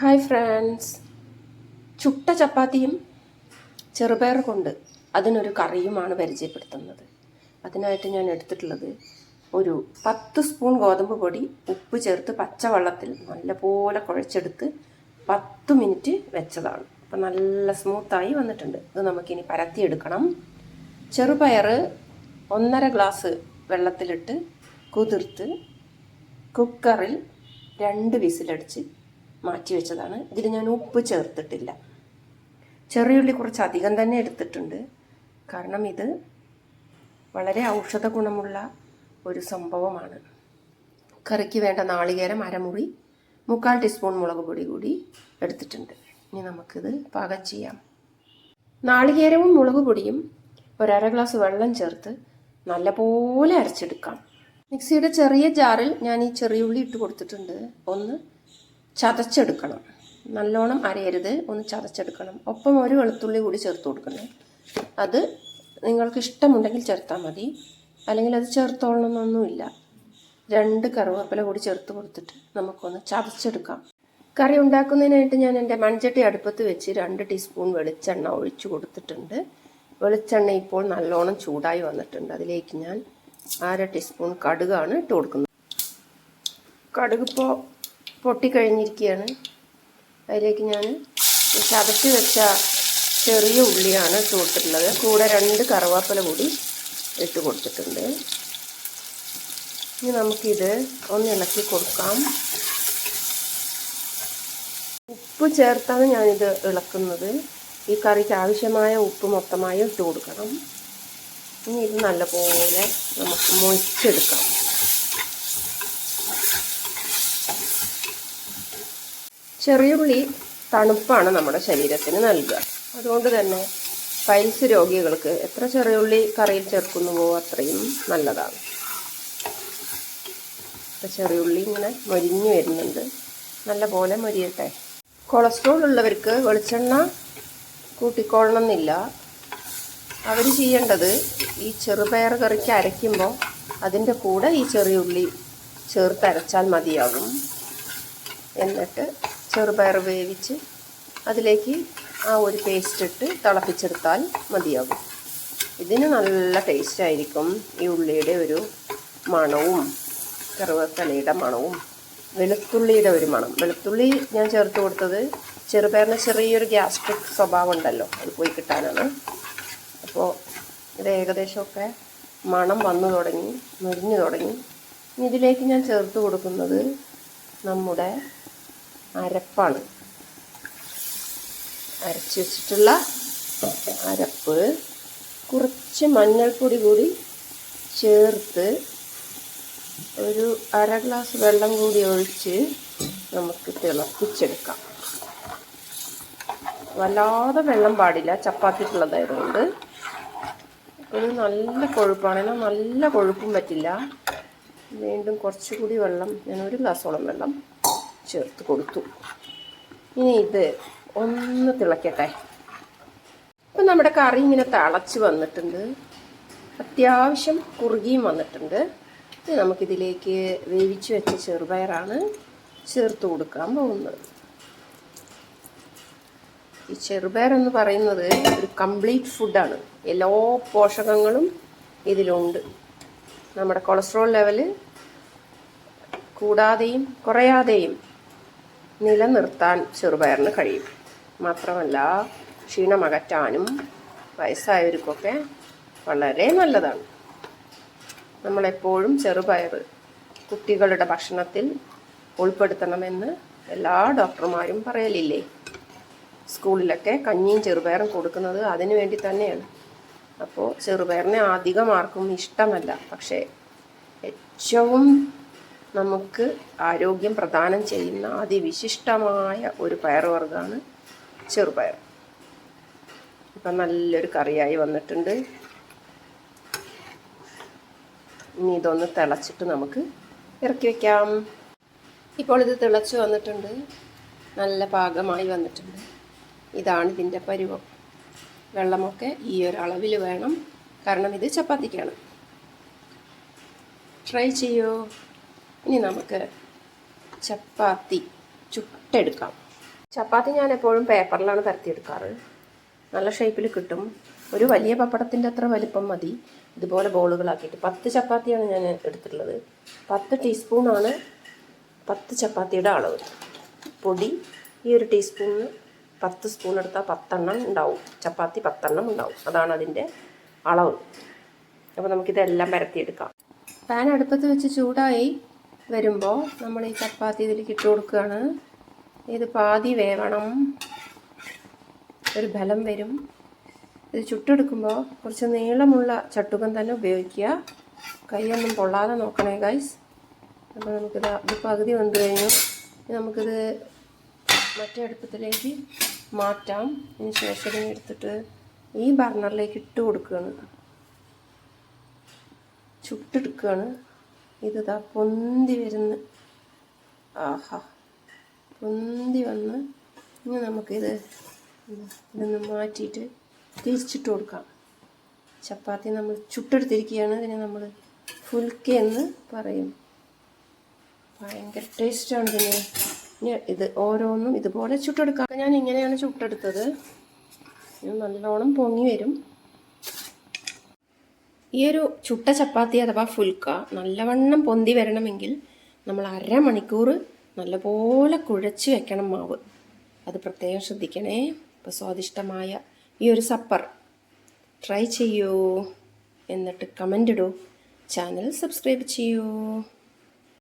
Hi friends ചുട്ട ചപ്പാത്തിയും ചെറുപയർ കൊണ്ട് അതിനൊരു കറിയുമാണ് പരിചയപ്പെടുത്തുന്നത്. അതിനായിട്ട് ഞാൻ എടുത്തിട്ടുള്ളത് ഒരു പത്ത് സ്പൂൺ ഗോതമ്പ് പൊടി ഉപ്പ് ചേർത്ത് പച്ചവെള്ളത്തിൽ നല്ലപോലെ കുഴച്ചെടുത്ത് പത്ത് മിനിറ്റ് വെച്ചതാണ്. അപ്പം നല്ല സ്മൂത്തായി വന്നിട്ടുണ്ട്. ഇത് നമുക്കിനി പരത്തിയെടുക്കണം. ചെറുപയർ ഒന്നര ഗ്ലാസ് വെള്ളത്തിലിട്ട് കുതിർത്ത് കുക്കറിൽ രണ്ട് വിസിലടിച്ച് മാറ്റി വെച്ചതാണ് ഇതിൽ ഞാൻ ഉപ്പ് ചേർത്തിട്ടില്ല. ചെറിയുള്ളി കുറച്ച് അധികം തന്നെ എടുത്തിട്ടുണ്ട്. കാരണം ഇത് വളരെ ഔഷധ ഗുണമുള്ള ഒരു സംഭവമാണ്. കറിക്ക് വേണ്ട നാളികേരം അരമുറി മുക്കാൽ ടീസ്പൂൺ മുളക് പൊടി കൂടി എടുത്തിട്ടുണ്ട്. ഇനി നമുക്കിത് പാകം ചെയ്യാം. നാളികേരവും മുളക് പൊടിയും ഒരര ഗ്ലാസ് വെള്ളം ചേർത്ത് നല്ലപോലെ അരച്ചെടുക്കാം. മിക്സിയുടെ ചെറിയ ജാറിൽ ഞാൻ ഈ ചെറിയ ഉള്ളി ഇട്ട് കൊടുത്തിട്ടുണ്ട്. ഒന്ന് ചതച്ചെടുക്കണം. നല്ലോണം അരയരുത് ഒന്ന് ചതച്ചെടുക്കണം. ഒപ്പം ഒരു വെളുത്തുള്ളി കൂടി ചേർത്ത് കൊടുക്കണം. അത് നിങ്ങൾക്ക് ഇഷ്ടമുണ്ടെങ്കിൽ ചേർത്താൽ മതി. അല്ലെങ്കിൽ അത് ചേർത്തോളണമെന്നൊന്നുമില്ല. രണ്ട് കറുവേപ്പില കൂടി ചേർത്ത് കൊടുത്തിട്ട് നമുക്കൊന്ന് ചതച്ചെടുക്കാം. കറി ഉണ്ടാക്കുന്നതിനായിട്ട് ഞാൻ എന്റെ മൺചട്ടി അടുപ്പത്ത് വെച്ച് രണ്ട് ടീസ്പൂൺ വെളിച്ചെണ്ണ ഒഴിച്ചു കൊടുത്തിട്ടുണ്ട്. വെളിച്ചെണ്ണ ഇപ്പോൾ നല്ലോണം ചൂടായി വന്നിട്ടുണ്ട്. അതിലേക്ക് ഞാൻ അര ടീസ്പൂൺ കടുകാണ് ഇട്ട് കൊടുക്കുന്നത്. കടുക് ഇപ്പോൾ പൊട്ടിക്കഴിഞ്ഞിരിക്കുകയാണ് അതിലേക്ക് ഞാൻ ചതച്ച് വെച്ച ചെറിയ ഉള്ളിയാണ് ഇട്ട് കൂടെ രണ്ട് കറുവാപ്പല കൂടി ഇട്ട് കൊടുത്തിട്ടുണ്ട് ഇനി നമുക്കിത് ഒന്ന് ഇളക്കി കൊടുക്കാം. ഉപ്പ് ചേർത്താണ് ഞാനിത് ഇളക്കുന്നത്. ഈ കറിക്ക് ആവശ്യമായ ഉപ്പ് മൊത്തമായും ഇട്ട് കൊടുക്കണം ഇനി ഇത് നല്ലപോലെ നമുക്ക് മൊഴിച്ചെടുക്കാം ചെറിയുള്ളി തണുപ്പാണ് നമ്മുടെ ശരീരത്തിന് നൽകുക. അതുകൊണ്ട് തന്നെ പൈൽസ് രോഗികൾക്ക് എത്ര ചെറിയുള്ളി കറിയിൽ ചേർക്കുന്നുവോ അത്രയും നല്ലതാണ്. ഇപ്പോൾ ചെറിയുള്ളി ഇങ്ങനെ മൊരിഞ്ഞു വരുന്നുണ്ട്. നല്ല പോലെ മൊരിയട്ടെ. കൊളസ്ട്രോൾ ഉള്ളവർക്ക് വെളിച്ചെണ്ണ കൂട്ടിക്കൊള്ളണം എന്നില്ല അവർ ചെയ്യേണ്ടത് ഈ ചെറുപയർ കറിക്ക് അരയ്ക്കുമ്പോൾ അതിന്റെ കൂടെ ഈ ചെറിയുള്ളി ചേർത്ത് അരച്ചാൽ മതിയാകും. എന്നിട്ട് ചെറുപയർ വേവിച്ച് അതിലേക്ക് ആ ഒരു പേസ്റ്റ് ഇട്ട് തിളപ്പിച്ചെടുത്താൽ മതിയാകും. ഇതിന് നല്ല ടേസ്റ്റ് ആയിരിക്കും ഈ ഉള്ളിയുടെ ഒരു മണവും കറുവത്തലയുടെ മണവും വെളുത്തുള്ളിയുടെ ഒരു മണം. വെളുത്തുള്ളി ഞാൻ ചേർത്ത് കൊടുത്തത് ചെറുപയറിന് ചെറിയൊരു ഗ്യാസ്ട്രിക് സ്വഭാവം ഉണ്ടല്ലോ അത് പോയി കിട്ടാനാണ്. അപ്പോൾ ഇത് ഏകദേശമൊക്കെ മണം വന്നു തുടങ്ങി മുരിഞ്ഞു തുടങ്ങി. ഇതിലേക്ക് ഞാൻ ചേർത്ത് കൊടുക്കുന്നത് നമ്മുടെ അരപ്പാണ്. അരച്ച് വെച്ചിട്ടുള്ള അരപ്പ് കുറച്ച് മഞ്ഞൾപ്പൊടി കൂടി ചേർത്ത് ഒരു അര ഗ്ലാസ് വെള്ളം കൂടി ഒഴിച്ച് നമുക്ക് തിളപ്പിച്ചെടുക്കാം. വല്ലാതെ വെള്ളം പാടില്ല ചപ്പാത്തിക്കുള്ളതായതുകൊണ്ട്. ഇത് നല്ല കൊഴുപ്പാണെങ്കിൽ നല്ല കൊഴുപ്പും പറ്റില്ല. വീണ്ടും കുറച്ചുകൂടി വെള്ളം ഞാൻ ഒരു ഗ്ലാസോളം വെള്ളം ചേർത്ത് കൊടുത്തു. ഇനി ഇത് ഒന്ന് തിളക്കട്ടെ. ഇപ്പം നമ്മുടെ കറി ഇങ്ങനെ തിളച്ച് വന്നിട്ടുണ്ട്. അത്യാവശ്യം കുറുകിയും വന്നിട്ടുണ്ട്. ഇത് നമുക്കിതിലേക്ക് വേവിച്ച് വെച്ച ചെറുപയറാണ് ചേർത്ത് കൊടുക്കാൻ പോകുന്നത്. ഈ ചെറുപയർ എന്ന് പറയുന്നത് ഒരു കംപ്ലീറ്റ് ഫുഡാണ്. എല്ലാ പോഷകങ്ങളും ഇതിലുണ്ട്. നമ്മുടെ കൊളസ്ട്രോൾ ലെവൽ കൂടാതെയും കുറയാതെയും നിലനിർത്താൻ ചെറുപയറിന് കഴിയും. മാത്രമല്ല ക്ഷീണമകറ്റാനും വയസ്സായവർക്കൊക്കെ വളരെ നല്ലതാണ്. നമ്മളെപ്പോഴും ചെറുപയർ കുട്ടികളുടെ ഭക്ഷണത്തിൽ ഉൾപ്പെടുത്തണമെന്ന് എല്ലാ ഡോക്ടർമാരും പറയലില്ലേ? സ്കൂളിലൊക്കെ കഞ്ഞിയും ചെറുപയറും കൊടുക്കുന്നത് അതിനു വേണ്ടി തന്നെയാണ്. അപ്പോൾ ചെറുപയറിനെ അധികം ആർക്കും ഇഷ്ടമല്ല. പക്ഷേ ഏറ്റവും നമുക്ക് ആരോഗ്യം പ്രദാനം ചെയ്യുന്ന അതിവിശിഷ്ടമായ ഒരു പയറുവർഗമാണ് ചെറുപയർ. ഇപ്പം നല്ലൊരു കറിയായി വന്നിട്ടുണ്ട്. ഇനി ഇതൊന്ന് തിളച്ചിട്ട് നമുക്ക് ഇറക്കി വയ്ക്കാം ഇപ്പോൾ ഇത് തിളച്ച് വന്നിട്ടുണ്ട്. നല്ല പാകമായി വന്നിട്ടുണ്ട്. ഇതാണ് ഇതിന്റെ പരുവം. വെള്ളമൊക്കെ ഈ ഒരു അളവിൽ വേണം. കാരണം ഇത് ചപ്പാത്തിക്കാണ്. ട്രൈ ചെയ്യൂ? ഇനി നമുക്ക് ചപ്പാത്തി ചുട്ടെടുക്കാം. ചപ്പാത്തി ഞാൻ എപ്പോഴും പേപ്പറിലാണ് പരത്തിയെടുക്കാറ്. നല്ല ഷേപ്പിൽ കിട്ടും. ഒരു വലിയ പപ്പടത്തിന്റെ അത്ര വലിപ്പം മതി. ഇതുപോലെ ബോളുകളാക്കിയിട്ട് പത്ത് ചപ്പാത്തിയാണ് ഞാൻ എടുത്തിട്ടുള്ളത്. പത്ത് ടീസ്പൂണാണ് പത്ത് ചപ്പാത്തിയുടെ അളവ്. പൊടി ഈ ഒരു ടീസ്പൂണിന് പത്ത് സ്പൂൺ എടുത്താൽ പത്തെണ്ണം ഉണ്ടാവും. ചപ്പാത്തി പത്തെണ്ണം ഉണ്ടാവും. അതാണ് അതിന്റെ അളവ്. അപ്പോൾ നമുക്കിതെല്ലാം പരത്തിയെടുക്കാം. പാൻ അടുപ്പത്ത് വെച്ച് ചൂടായി വരുമ്പോൾ നമ്മൾ ഈ ചപ്പാത്തി ഇതിലേക്ക് ഇട്ട് കൊടുക്കുകയാണ് ഇത് പാതി വേവണം. ഒരു ബലം വരും. ഇത് ചുട്ടെടുക്കുമ്പോൾ കുറച്ച് നീളമുള്ള ചട്ടുകം തന്നെ ഉപയോഗിക്കുക. കൈയൊന്നും പൊള്ളാതെ നോക്കണേ ഗൈസ് അപ്പോൾ നമുക്കിത് ഇത് പകുതി വന്നു കഴിഞ്ഞു. നമുക്കിത് മറ്റേ അടുപ്പത്തിലേക്ക് മാറ്റാം. ഇതിന് ശേഷം എടുത്തിട്ട് ഈ ബർണറിലേക്ക് ഇട്ട് കൊടുക്കുകയാണ്. ചുട്ടെടുക്കുകയാണ്. ഇതാ പൊന്തി വരുന്ന. ആഹാ. പൊന്തി വന്ന് ഇനി നമുക്കിത് ഇതൊന്ന് മാറ്റിയിട്ട് തിരിച്ചിട്ട് കൊടുക്കാം. ചപ്പാത്തി നമ്മൾ ചുട്ടെടുത്തിരിക്കുകയാണ്. ഇതിനെ നമ്മൾ ഫുൽക്ക എന്ന് പറയും. ഭയങ്കര ടേസ്റ്റാണ് ഇതിന്. ഇനി ഇത് ഓരോന്നും ഇതുപോലെ ചുട്ടെടുക്കാം. ഞാൻ ഇങ്ങനെയാണ് ചുട്ടെടുത്തത്. നല്ലോണം പൊങ്ങി വരും. ഈ ഒരു ചുട്ട ചപ്പാത്തി അഥവാ ഫുൽക്ക നല്ലവണ്ണം പൊന്തി വരണമെങ്കിൽ നമ്മൾ അരമണിക്കൂർ നല്ലപോലെ കുഴച്ച് വെക്കണം മാവ്. അത് പ്രത്യേകം ശ്രദ്ധിക്കണേ. അപ്പോൾ സ്വാദിഷ്ടമായ ഈ ഒരു സപ്പർ ട്രൈ ചെയ്യൂ. എന്നിട്ട് കമന്റ് ഇടൂ. ചാനൽ സബ്സ്ക്രൈബ് ചെയ്യൂ.